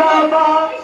Allah,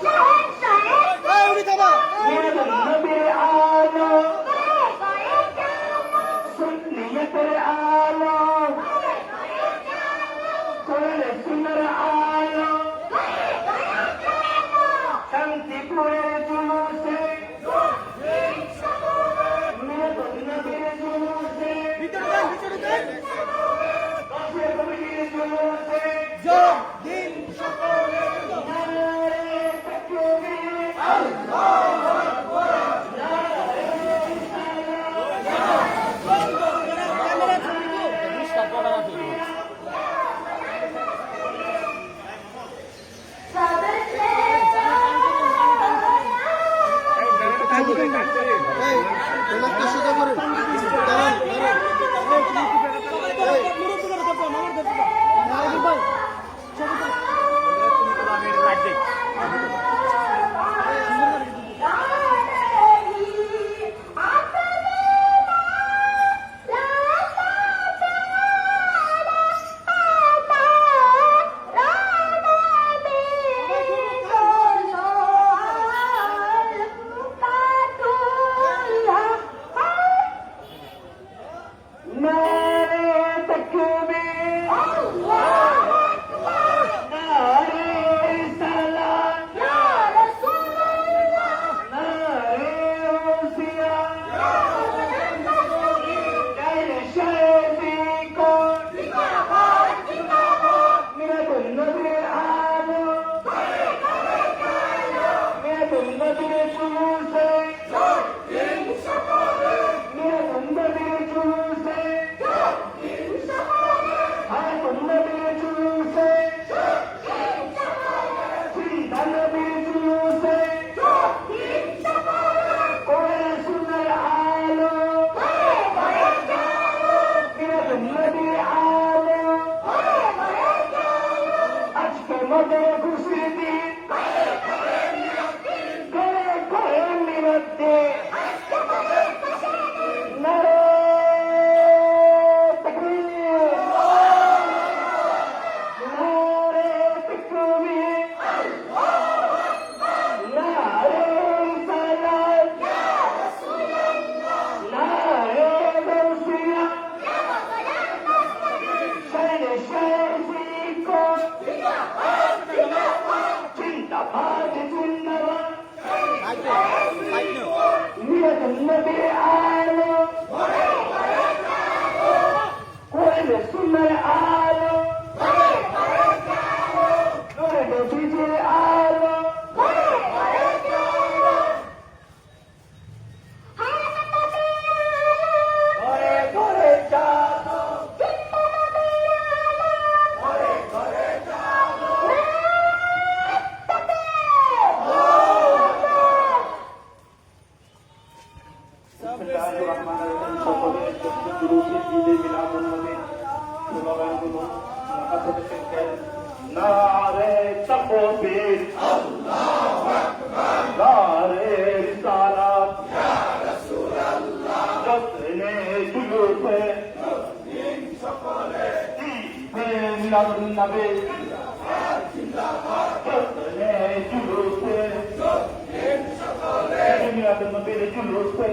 নবীর ঝুলছে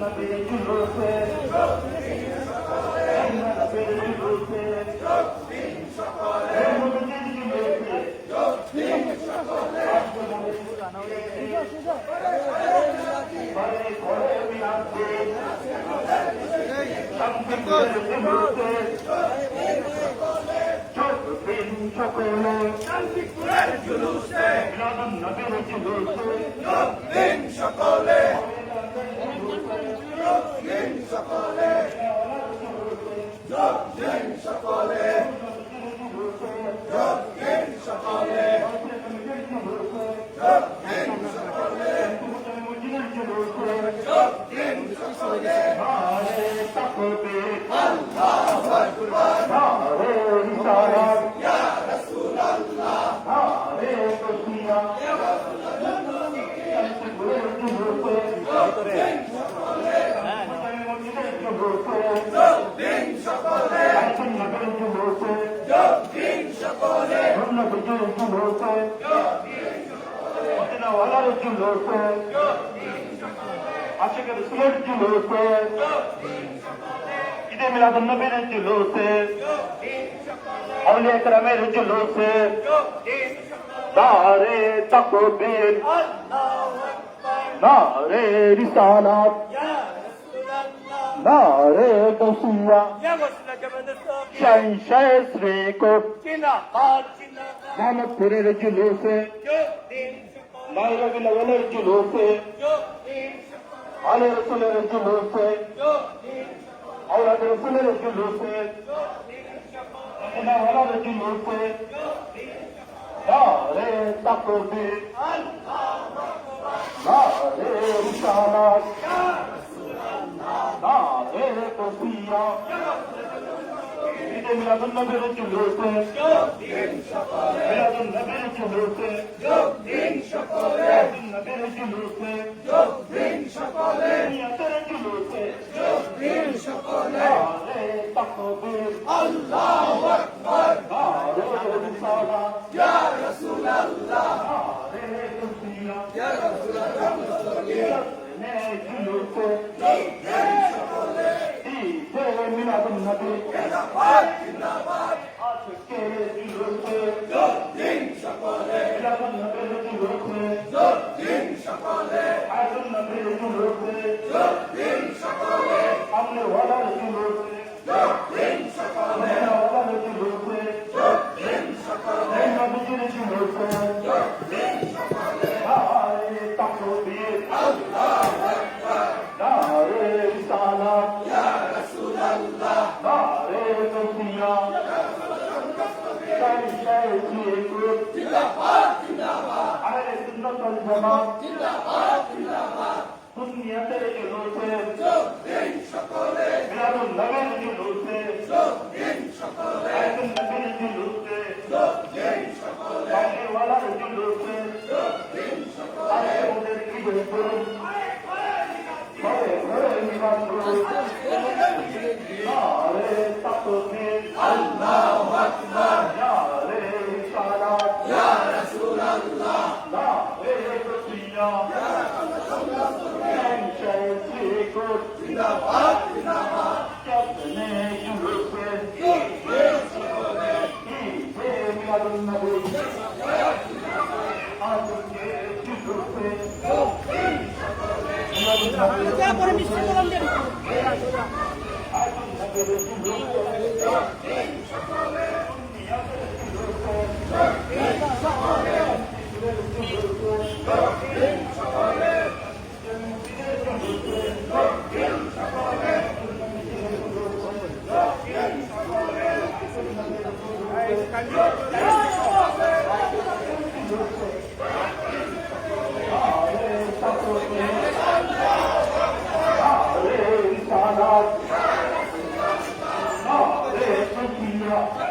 নবীর ঝুলছে নবীর ঝুলছে Thank you. সকলে শান্তিপুরের জুলুসে রাধাম নবীর জুলুসে যোগ দিন সকলে যোগ দিন সকলে যোগ দিন সকলে যোগ দিন সকলে যোগ দিন সকলে যোগ দিন সকলে সকলে আল্লাহু আকবার রসুল রসুল হতো ওয়ালা রসুল হতো আশেখ রসুলের রসুল হতো ঈদে মিলাদ নবীর রসুল হতো আউলিয়া کرامের রসুল হতো দারে তাকবীর নারে রিসালাত। নারে তসিয়া শাই শাই শ্রীকোট মোহাম্মদপুরের জুলুসে নাইরবিল আওয়ালের জুলুসে আলে রসুলের জুলুসে আওলাদ রসুলের জুলুসে মদিনা ওয়ালার জুলুসে নারে তাকবীর নারে রিসালাত নারে তসিয়া ঈদে মিলাদুন নবীর জুলুসে মিলাদুন নবীর জুলুসে মিলাদুন নবীর জুলুসে নিয়তের জুলুসে নারে তাকবীর আল্লাহু আকবার। নারে রিসালাত ইয়া রাসূলুল্লাহ। নারে তসিয়া ইয়া রাসূলুল্লাহ। নে জুলুসে সুন্নাত ওয়াল জামাত সুন্নিয়াতের জুলুসে মিলাদুন নবীর জুলুসে আয়াতুন নবীর জুলুসে কামলি ওয়ালার জুলুসে আলে ওদের কি বলুন ঘরে ঘরে ইমান করুন নারে তাকবীর আল্লাহু আকবার নারে রিসালাত ইয়া রাসূলুল্লাহ নারে তসিয়া ইয়া রাসূলুল্লাহ শাই শ্রীকোট জিন্দাবাদ জিন্দাবাদ চপনে জুলুসে ঈদে Miladun Nabi Yeah.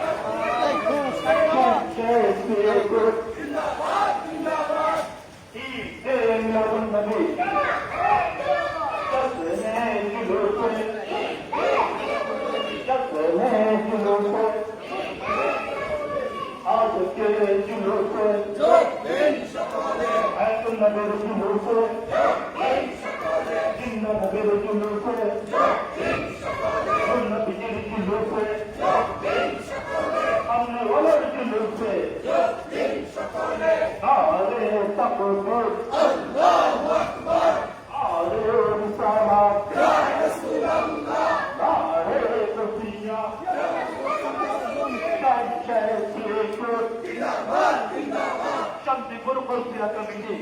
Shantipur Bastia committee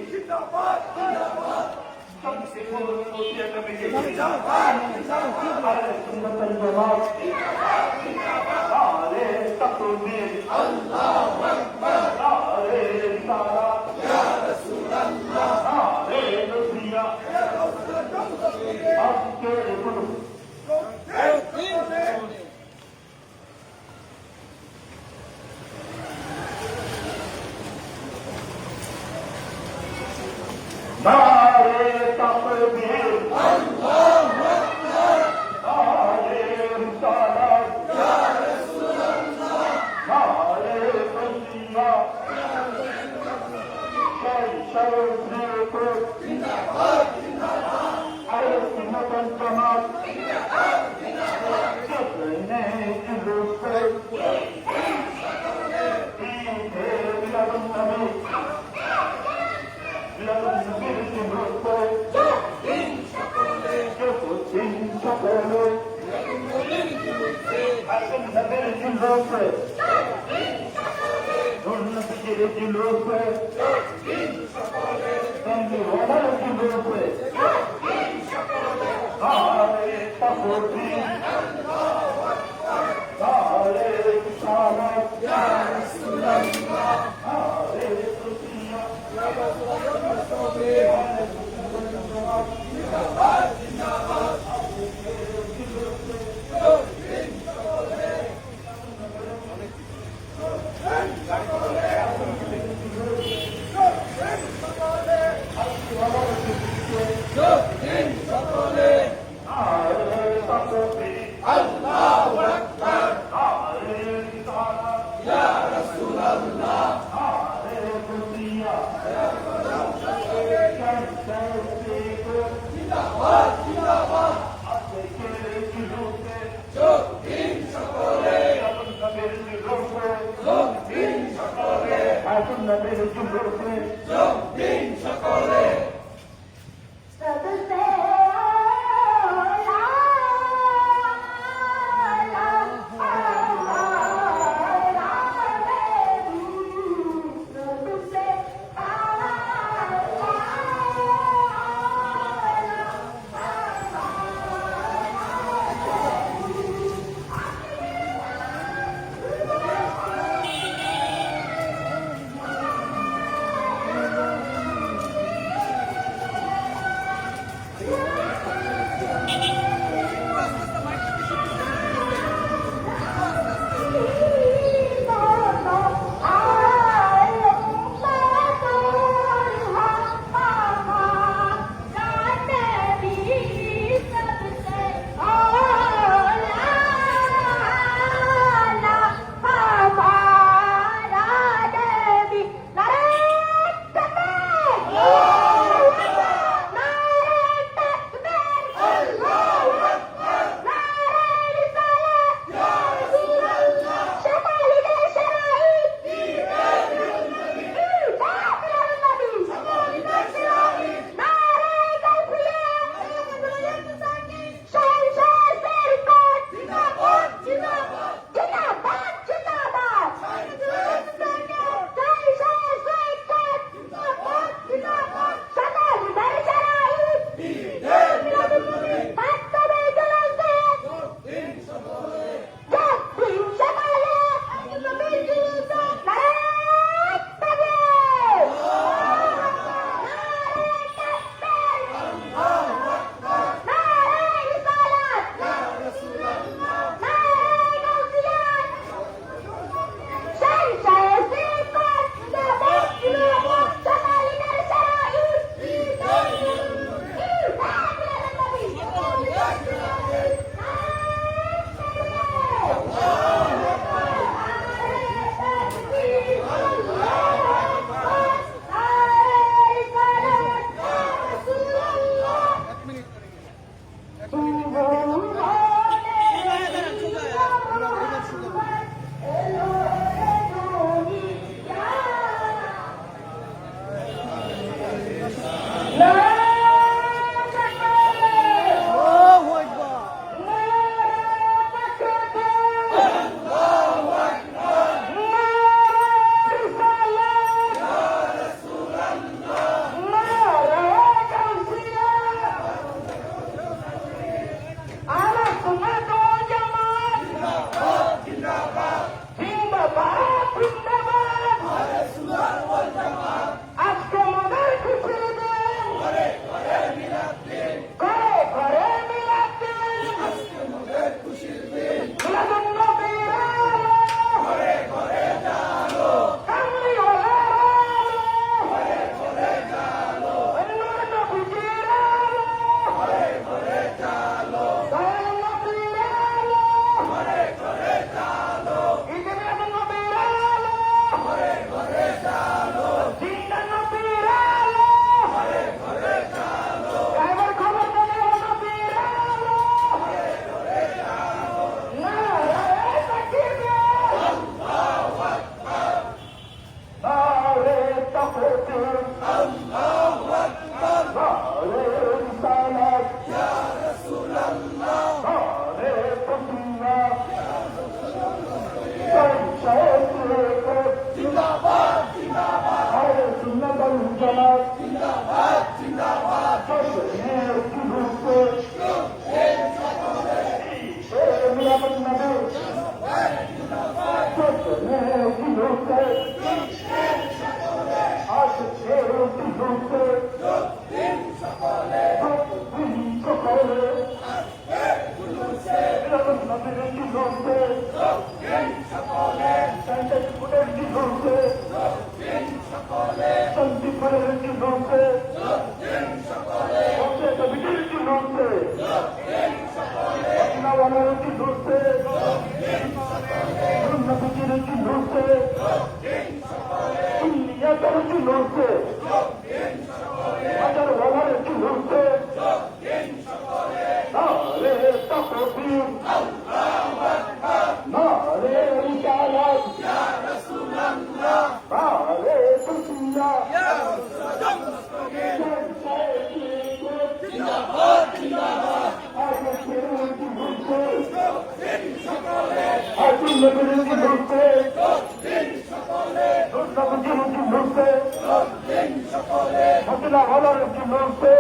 Shantipur Bastia committee সুন্নাত ওয়াল জামাত নারে তাকবীর আল্লাহু আকবার নারে রিসালাত ইয়া রাসূলুল্লাহ ইয়া রাসূলুল্লাহ আজকে তারা জুলুসে তন্দিওয়ালার জুলুসে নারে তাকবীর নারে রিসালাত ইয়া রাসূলুল্লাহ নারে তাসলিয়া নারে তাকবীর আল্লাহু আকবার নারে রিসালাত ইয়া রাসূলুল্লাহ নারে তাসলিয়া জিন্দাবাদ জিন্দাবাদ আজকে জুলুসে যোগ দিন সকলে নবীর জুলুসে যোগ দিন আসুন নবীর জুলুসে যোগ দিন সকলে। সকলের একটি লড়ছে কমিটির একটি লড়ছে আপনার একটি palavras que não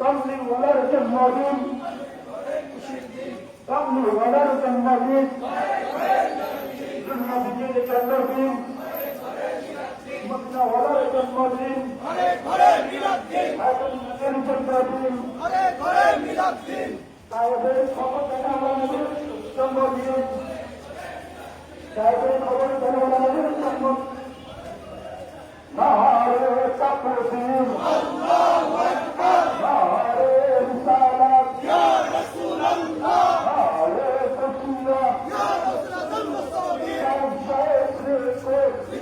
قبل ولادة المريض قبل ولادة المريض ثم بجيل الذي مثل ولادة المريض حتى بجيل الذي সাহেবের খবর দেখা হলো আমাদের সম্ভব সাহেবের খবর দেখা হলো আমাদের সম্ভব না হলে চাপ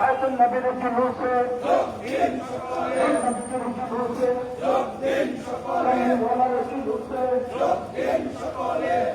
সকলে নবীর একটি রয়েছে রয়েছে দিন